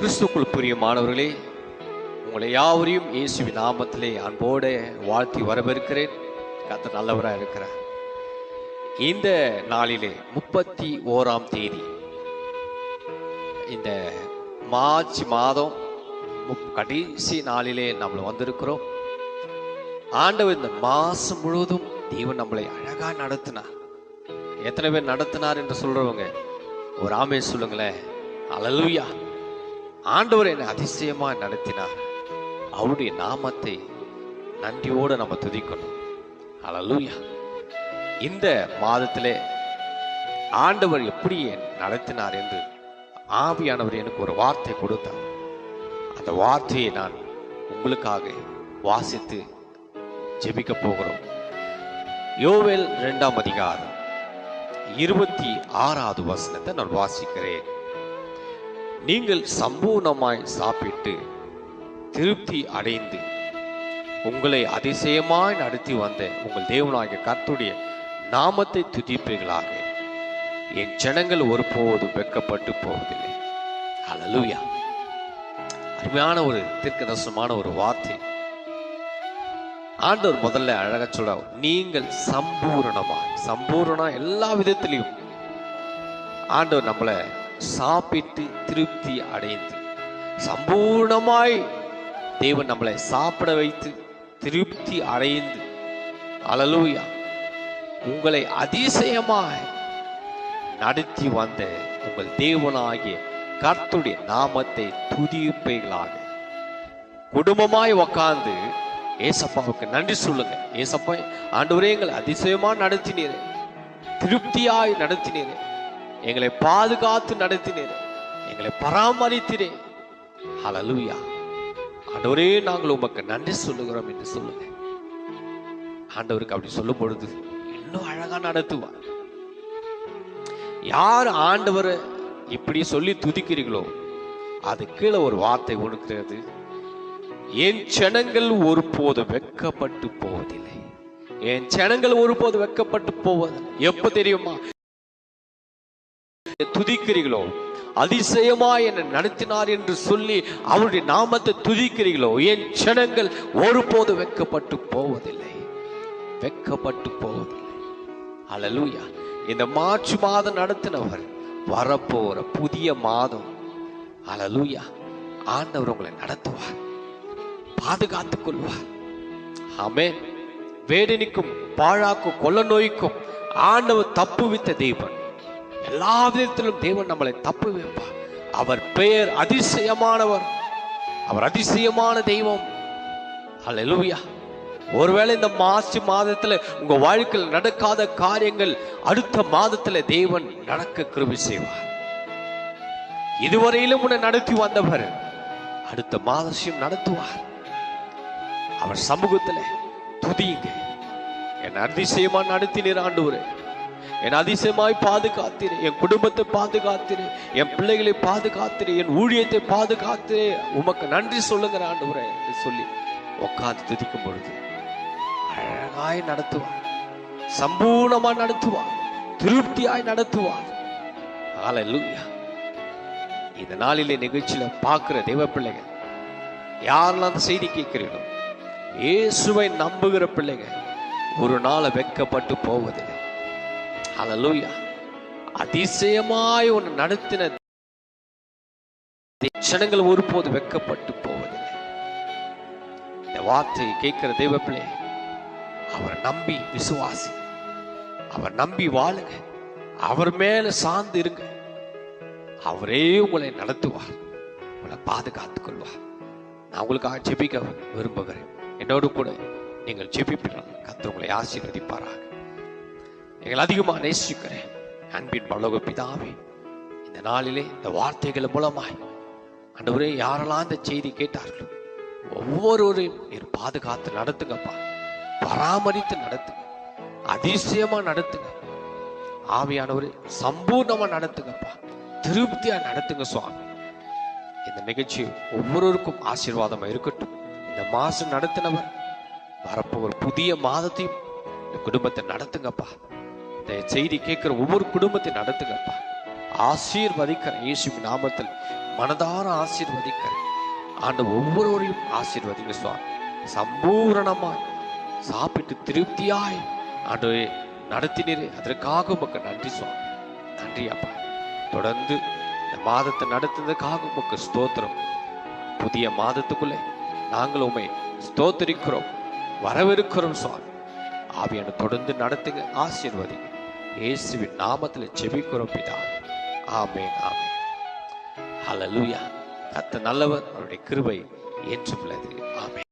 கிறிஸ்துக்குள் பிரியமானவர்களே உங்களை யாவரையும் இயேசுவி நாமத்திலே அன்போடு வாழ்த்தி வரவேற்கிறேன். கத்த நல்லவராக இருக்கிறார். இந்த நாளிலே முப்பத்தி ஓராம் தேதி இந்த மார்ச் மாதம் முப்- கடைசி நாளிலே நம்மளை வந்திருக்கிறோம். ஆண்டவர் இந்த மாசம் முழுவதும் தேவன் நம்மளை அழகா நடத்தினார். எத்தனை பேர் நடத்தினார் என்று சொல்றவங்க ஒரு ஆமே சொல்லுங்களேன். அழலுயா ஆண்டவர் என்னை அதிசயமா நடத்தினார். அவருடைய நாமத்தை நன்றியோடு நம்ம துதிக்கணும். அலலூயா இந்த மாதத்திலே ஆண்டவர் எப்படி நடத்தினார் என்று ஆவியானவர் எனக்கு ஒரு வார்த்தை கொடுத்தார். அந்த வார்த்தையை நான் உங்களுக்காக வாசித்து ஜெபிக்க போகிறோம். யோவேல் இரண்டாம் அதிகாரம் இருபத்தி ஆறாவது வசனத்தை நான் வாசிக்கிறேன். நீங்கள் சம்பூர்ணமாய் சாப்பிட்டு திருப்தி அடைந்து உங்களை அதிசயமாய் நடத்தி வந்த உங்கள் தேவனாகிய கர்த்துடைய நாமத்தை துதிப்பீர்களாக. என் ஜனங்கள் ஒருபோதும் வெட்கப்பட்டு போவதில்லை. ஹalleluya அருமையான ஒரு தீர்க்கதர்சனமான ஒரு வார்த்தை. ஆண்டவர் முதல்ல அழகா சொல்றார் நீங்கள் சம்பூரணமா சம்பூரணம் எல்லா விதத்திலையும். ஆண்டவர் நம்மளை சாப்பிட்டு திருப்தி அடைந்து. சம்பூர்ணமாய் தேவன் நம்மளை சாப்பிட வைத்து திருப்தி அடைந்து. அலலூயா. உங்களை அதிசயமாய் நடத்தி வந்த உங்கள் தேவனாகிய கர்த்துடைய நாமத்தை துதிப்பைகளாக குடும்பமாய் உக்காந்து ஏசப்பாவுக்கு நன்றி சொல்லுங்க. ஏசப்பா ஆண்டவரே எங்களை அதிசயமா நடத்தினீர். திருப்தியாய் நடத்தினீர். எங்களை பாதுகாத்து நடத்தினீர். எங்களை பராமரித்தீரே. ஹalleluya ஆண்டவரே நாங்கள் உமக்கு நன்றி சொல்லுகிறோம் என்று சொல்லுங்க ஆண்டவருக்கு அப்படி சொல்லும் பொழுது இன்னும் அழகா நடத்துவார். யார் ஆண்டவரை இப்படி சொல்லி துதிக்கிறீர்களோ அது கீழே ஒரு வார்த்தை ஒடுக்கிறது என் ஜனங்கள் ஒருபோது வெட்கப்பட்டு போவதில்லை. என் ஜனங்கள் ஒருபோது வெட்கப்பட்டு போவதில்லை. எப்ப தெரியுமா? துதிக்கிறீர்களோ? அதிசயமா என்னை நடத்தினார் என்று சொல்லி அவருடைய நாமத்தை துதிக்கிறீர்களோ? என் ஜனங்கள் ஒருபோது வெட்கப்பட்டு போவதில்லை. வெட்கப்பட்டு போவதில்லை. அழலூயா இந்த மார்ச் மாதம் நடத்தினவர் வரப்போற புதிய மாதம். அழலூயா ஆண்டவர் உங்களை நடத்துவார். பாதுகாத்துக் கொள்வார். ஆமே வேதனைக்கும் பாழாக்கும் கொள்ள நோய்க்கும் ஆண்டவர் தப்புவித்த தெய்வன் எல்லா விதத்திலும் தேவன் நம்மளை தப்பு வைப்பார். அவர் பெயர் அதிசயமானவர். அவர் அதிசயமான தெய்வம். அல்லேலூயா ஒருவேளை இந்த மாசி மாதத்துல உங்க வாழ்க்கையில் நடக்காத காரியங்கள் அடுத்த மாதத்துல தேவன் நடக்க கிருபி செய்வார். இதுவரையிலும் உன்னை நடத்தி வந்தவர் அடுத்த மாதசியம் நடத்துவார். அவர் சமூகத்துல துதியுங்க என் அதிசயமா நடத்தினீர் ஆண்டு என் அதிசயமாய் பாதுகாத்திரு என் குடும்பத்தை பாதுகாத்திரு என் பிள்ளைகளை பாதுகாத்திரு என் ஊழியத்தை பாதுகாத்திரு. உமக்கு நன்றி சொல்லுங்க ஆண்டவரே என்று சொல்லி உட்கார்ந்து துதிக்கும் பொழுது அழகாய் நடத்துவார். சம்பூர்ணமா நடத்துவார். திருப்தியாய் நடத்துவார். ஹalleluya இந்த நாளிலே நிகழ்ச்சியில பார்க்கிற தெய்வ பிள்ளைகள் யாரெல்லாம் அந்த செய்தி கேட்கிறீர்களோ இயேசுவை நம்புகிற பிள்ளைங்க ஒரு நாளை வெக்கப்பட்டு போவதில்லை. ஹலலூயா அதிசயமாய் ஒன்று நடத்தின ஜனங்கள் ஒருபோது வெக்கப்பட்டு போவதில்லை. இந்த வார்த்தையை கேட்கிற தெய்வப்பிள்ளை அவர் அவரை நம்பி விசுவாசி. அவர் நம்பி வாழுங்க. அவர் மேல சார்ந்து இருங்க. அவரே உங்களை நடத்துவார். உங்களை பாதுகாத்துக் கொள்வார். நான் உங்களுக்காக ஜெபிக்க விரும்புகிறேன். என்னோடு கூட நீங்கள் ஜெபிப்பீர்கள். கத்து உங்களை ஆசீர்வதிப்பாராக. எங்கள் அதிகமாக நேசிக்கிறேன் அன்பின் பலோக பிதாவே இந்த நாளிலே இந்த வார்த்தைகள் மூலமாய் ஆண்டவரே யாரெல்லாம் இந்த செய்தி கேட்டார்களோ ஒவ்வொருவரையும் நீர் பாதுகாத்து நடத்துங்கப்பா. பராமரித்து நடத்துங்க. அதிசயமா நடத்துங்க. ஆவியானவர் சம்பூர்ணமா நடத்துங்கப்பா. திருப்தியா நடத்துங்க சுவாமி. இந்த நிகழ்ச்சி ஒவ்வொருவருக்கும் ஆசீர்வாதமா இருக்கட்டும். இந்த மாசம் நடத்தினவர் ஒரு புதிய மாதத்தையும் இந்த குடும்பத்தை நடத்துங்கப்பா. இந்த செய்தி கேட்கிற ஒவ்வொரு குடும்பத்தை நடத்துங்கப்பா. ஆசீர்வதிக்கிறேன். இயேசு நாமத்தில் மனதார ஆசீர்வதிக்கிறேன். ஆண்டு ஒவ்வொருவரையும் ஆசீர்வதிங்க சுவாமி. சம்பூரணமாய் சாப்பிட்டு திருப்தியாய் ஆண்டு நடத்தினீர். அதற்காக உமக்கு நன்றி சுவாமி. நன்றி அப்பா. தொடர்ந்து இந்த மாதத்தை நடத்துனதுக்காக உமக்கு ஸ்தோத்திரம். புதிய மாதத்துக்குள்ளே நாங்கள் உண்மை ஸ்தோத்தரிக்கிறோம். வரவிருக்கிறோம் சுவாமி. ஆவியான தொடர்ந்து நடத்துங்க. ஆசீர்வதிங்க. இயேசுவின் நாமத்தில் செபிக்கிறோம் பிதா. ஆமென் ஆமென். ஹலலூயா கத்த நல்லவர் அவருடைய கிருபை என்று உள்ளது